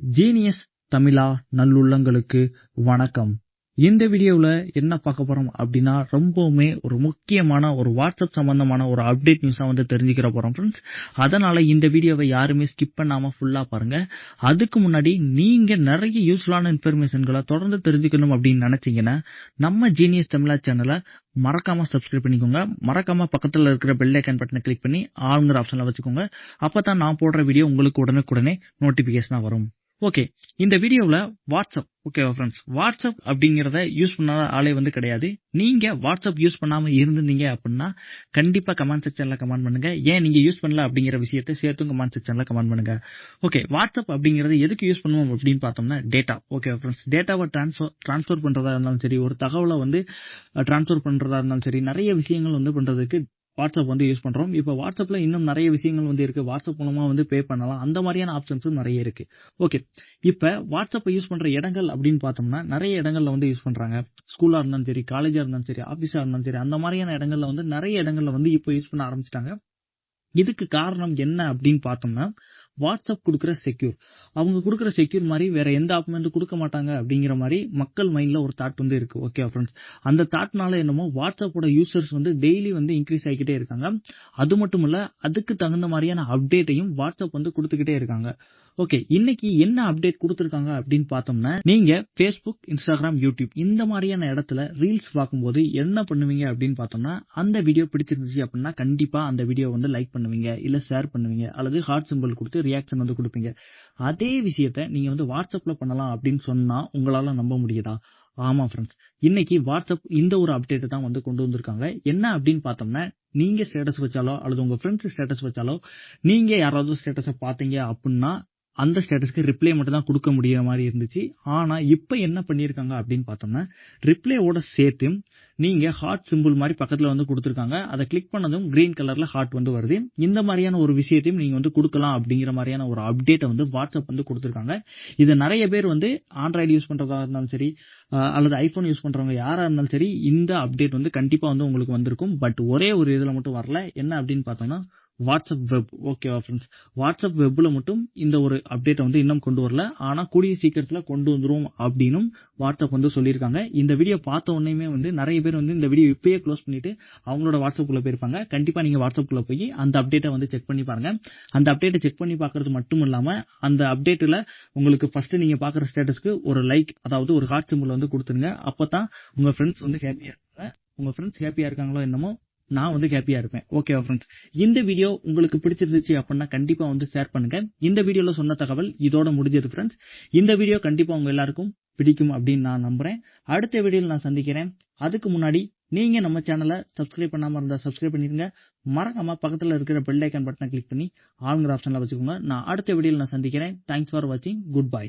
Genius தமிழா நல்லுள்ளங்களுக்கு வணக்கம். இந்த வீடியோல என்ன பார்க்க போறோம் அப்படின்னா ரொம்பவுமே ஒரு முக்கியமான ஒரு வாட்ஸ்அப் சம்பந்தமான ஒரு அப்டேட் நியூஸா வந்து தெரிஞ்சுக்கிற போறோம் ஃப்ரெண்ட்ஸ் அதனால இந்த வீடியோவை யாருமே ஸ்கிப் பண்ணாம ஃபுல்லா பாருங்க. அதுக்கு முன்னாடி நீங்க நிறைய யூஸ்ஃபுல்லான இன்ஃபர்மேஷன்களை தொடர்ந்து தெரிஞ்சுக்கணும் அப்படின்னு நினைச்சீங்கன்னா நம்ம ஜீனியஸ் தமிழா சேனலை மறக்காம சப்ஸ்கிரைப் பண்ணிக்கோங்க. மறக்காம பக்கத்தில் இருக்கிற பெல் ஐக்கன் பட்டனை கிளிக் பண்ணி ஆளுங்கிற ஆப்ஷன்ல வச்சுக்கோங்க. அப்பதான் நான் போடுற வீடியோ உங்களுக்கு உடனுக்குடனே நோட்டிபிகேஷனா வரும். ஓகே இந்த வீடியோவில் வாட்ஸ்அப் ஓகேவா ஃப்ரெண்ட்ஸ் வாட்ஸ்அப் அப்படிங்கிறத யூஸ் பண்ணாத ஆளே வந்து கிடையாது. நீங்கள் வாட்ஸ்அப் யூஸ் பண்ணாமல் இருந்திருந்தீங்க அப்படின்னா கண்டிப்பாக கமெண்ட் செக்ஷனில் கமெண்ட் பண்ணுங்கள் ஏன் நீங்கள் யூஸ் பண்ணல அப்படிங்கிற விஷயத்தை சேர்த்தும் கமெண்ட் செக்ஷனில் கமெண்ட் பண்ணுங்க. ஓகே வாட்ஸ்அப் அப்படிங்கிறது எதுக்கு யூஸ் பண்ணுவோம் அப்படின்னு பார்த்தோம்னா டேட்டா ஓகே ஃப்ரெண்ட்ஸ் டேட்டாவை ட்ரான்ஸ்ஃபர் ட்ரான்ஸ்ஃபர் பண்ணுறதா இருந்தாலும் சரி ஒரு தகவலை வந்து ட்ரான்ஸ்ஃபர் பண்ணுறதா இருந்தாலும் சரி நிறைய விஷயங்கள் வந்து பண்ணுறதுக்கு வாட்ஸ்அப் வந்து யூஸ் பண்ணுறோம் இப்போ வாட்ஸ்அப்பில் இன்னும் நிறைய விஷயங்கள் வந்து இருக்குது வாட்ஸ்அப் மூலமாக வந்து பே பண்ணலாம். அந்த மாதிரியான ஆப்ஷன்ஸும் நிறைய இருக்குது ஓகே இப்போ வாட்ஸ்அப்பை யூஸ் பண்ணுற இடங்கள் அப்படின்னு பார்த்தோம்னா நிறைய இடங்களில் வந்து யூஸ் பண்ணுறாங்க ஸ்கூலாக இருந்தாலும் சரி காலேஜாக இருந்தாலும் சரி ஆஃபீஸாக இருந்தாலும் சரி அந்த மாதிரியான இடங்களில் வந்து நிறைய இடங்களில் வந்து இப்போ யூஸ் பண்ண ஆரம்பிச்சிட்டாங்க. இதுக்கு காரணம் என்ன அப்படின்னு பார்த்தோம்னா வாட்ஸ்அப் கொடுக்குற செக்யூர் அவங்க கொடுக்குற செக்யூர் மாதிரி வேற எந்த ஆப்பும் வந்து கொடுக்க மாட்டாங்க அப்படிங்கிற மாதிரி மக்கள் மைண்ட்ல ஒரு தாட் வந்து இருக்கு. ஓகே ஃப்ரெண்ட்ஸ் அந்த தாட்னால என்னமோ வாட்ஸ்அப்போட யூசர்ஸ் வந்து டெய்லி வந்து இன்க்ரீஸ் ஆகிக்கிட்டே இருக்காங்க. அது மட்டும் இல்ல அதுக்கு தகுந்த மாதிரியான அப்டேட்டையும் வாட்ஸ்அப் வந்து கொடுத்துக்கிட்டே இருக்காங்க. ஓகே இன்னைக்கு என்ன அப்டேட் கொடுத்துருக்காங்க அப்படின்னு பார்த்தோம்னா நீங்க ஃபேஸ்புக் இன்ஸ்டாகிராம் யூடியூப் இந்த மாதிரியான இடத்துல ரீல்ஸ் பார்க்கும்போது என்ன பண்ணுவீங்க அப்படின்னு பார்த்தோம்னா அந்த வீடியோ பிடிச்சிருந்துச்சு அப்படின்னா கண்டிப்பா அந்த வீடியோ வந்து லைக் பண்ணுவீங்க இல்ல ஷேர் பண்ணுவீங்க அல்லது ஹார்ட் சிம்பிள் கொடுத்து ரியாக்ஷன் வந்து கொடுப்பீங்க. அதே விஷயத்த நீங்க வந்து வாட்ஸ்அப்ல பண்ணலாம் அப்படின்னு சொன்னா உங்களால நம்ப முடியுதா? ஆமா ஃப்ரெண்ட்ஸ் இன்னைக்கு வாட்ஸ்அப் இந்த ஒரு அப்டேட் தான் வந்து கொண்டு வந்திருக்காங்க. என்ன அப்படின்னு பார்த்தோம்னா நீங்க ஸ்டேட்டஸ் வச்சாலோ அல்லது உங்க ஃப்ரெண்ட்ஸ் ஸ்டேட்டஸ் வச்சாலோ நீங்க யாராவது ஸ்டேட்டஸை பார்த்தீங்க அப்படின்னா அந்த ஸ்டேட்டஸ்க்கு ரிப்ளை மட்டும் தான் கொடுக்க முடியிற மாதிரி இருந்துச்சு. ஆனால் இப்போ என்ன பண்ணியிருக்காங்க அப்படின்னு பார்த்தோம்னா ரிப்ளையோட சேர்த்து நீங்கள் ஹார்ட் சிம்பிள் மாதிரி பக்கத்தில் வந்து கொடுத்துருக்காங்க. அதை கிளிக் பண்ணதும் கிரீன் கலரில் ஹார்ட் வந்து வருது. இந்த மாதிரியான ஒரு விஷயத்தையும் நீங்கள் வந்து கொடுக்கலாம் அப்படிங்கிற மாதிரியான ஒரு அப்டேட்டை வந்து வாட்ஸ்அப் வந்து கொடுத்துருக்காங்க. இது நிறைய பேர் வந்து ஆண்ட்ராய்டு யூஸ் பண்ணுறதா இருந்தாலும் சரி அல்லது ஐஃபோன் யூஸ் பண்ணுறவங்க யாராக இருந்தாலும் சரி இந்த அப்டேட் வந்து கண்டிப்பாக வந்து உங்களுக்கு வந்திருக்கும். பட் ஒரே ஒரு இதில் மட்டும் வரல. என்ன அப்படின்னு பார்த்தோம்னா வாட்ஸ்அப் வெப் ஓகேவா ஃப்ரெண்ட்ஸ் வாட்ஸ்அப் வெப்பில் மட்டும் இந்த ஒரு அப்டேட்டை வந்து இன்னும் கொண்டு வரல. ஆனால் கூடிய சீக்கிரத்தில் கொண்டு வந்துரும் அப்படின்னும் வாட்ஸ்அப் வந்து சொல்லியிருக்காங்க. இந்த வீடியோ பார்த்த உடனே வந்து நிறைய பேர் வந்து இந்த வீடியோ இப்பயே க்ளோஸ் பண்ணிட்டு அவங்களோட வாட்ஸ்அப்புக்குள்ளே போயிருப்பாங்க. கண்டிப்பாக நீங்கள் வாட்ஸ்அப்புக்குள்ளே போய் அந்த அப்டேட்டை வந்து செக் பண்ணி பாருங்க. அந்த அப்டேட்டை செக் பண்ணி பார்க்குறது மட்டும் இல்லாமல் அந்த அப்டேட்டில் உங்களுக்கு ஃபர்ஸ்ட் நீங்கள் பார்க்குற ஸ்டேட்டஸ்க்கு ஒரு லைக் அதாவது ஒரு ஹார்ட் சிம்பிள் வந்து கொடுத்துருங்க அப்போ தான் உங்கள் ஃப்ரெண்ட்ஸ் வந்து ஹாப்பியாக இருக்காங்க உங்கள் ஃப்ரெண்ட்ஸ் ஹாப்பியாக இருக்காங்களோ என்னமோ நான் வந்து ஹாப்பியா இருப்பேன். ஓகேவா ஃப்ரெண்ட்ஸ் இந்த வீடியோ உங்களுக்கு பிடிச்சிருந்துச்சு அப்படின்னா கண்டிப்பா வந்து ஷேர் பண்ணுங்க. இந்த வீடியோல சொன்ன தகவல் இதோட முடிஞ்சது ஃப்ரெண்ட்ஸ் இந்த வீடியோ கண்டிப்பா உங்க எல்லாருக்கும் பிடிக்கும் அப்படின்னு நான் நம்புறேன். அடுத்த வீடியோவில் நான் சந்திக்கிறேன். அதுக்கு முன்னாடி நீங்க நம்ம சேனலை சப்ஸ்கிரைப் பண்ணாம இருந்தா சப்ஸ்கிரைப் பண்ணிருங்க. மறக்காம பக்கத்துல இருக்கிற பெல் ஐக்கன் பட்டனை கிளிக் பண்ணி ஆளுங்கிற ஆப்ஷன்ல வச்சுக்கோங்க. நான் அடுத்த வீடியோவில் நான் சந்திக்கிறேன். தேங்க்ஸ் ஃபார் வாட்சிங் குட் பை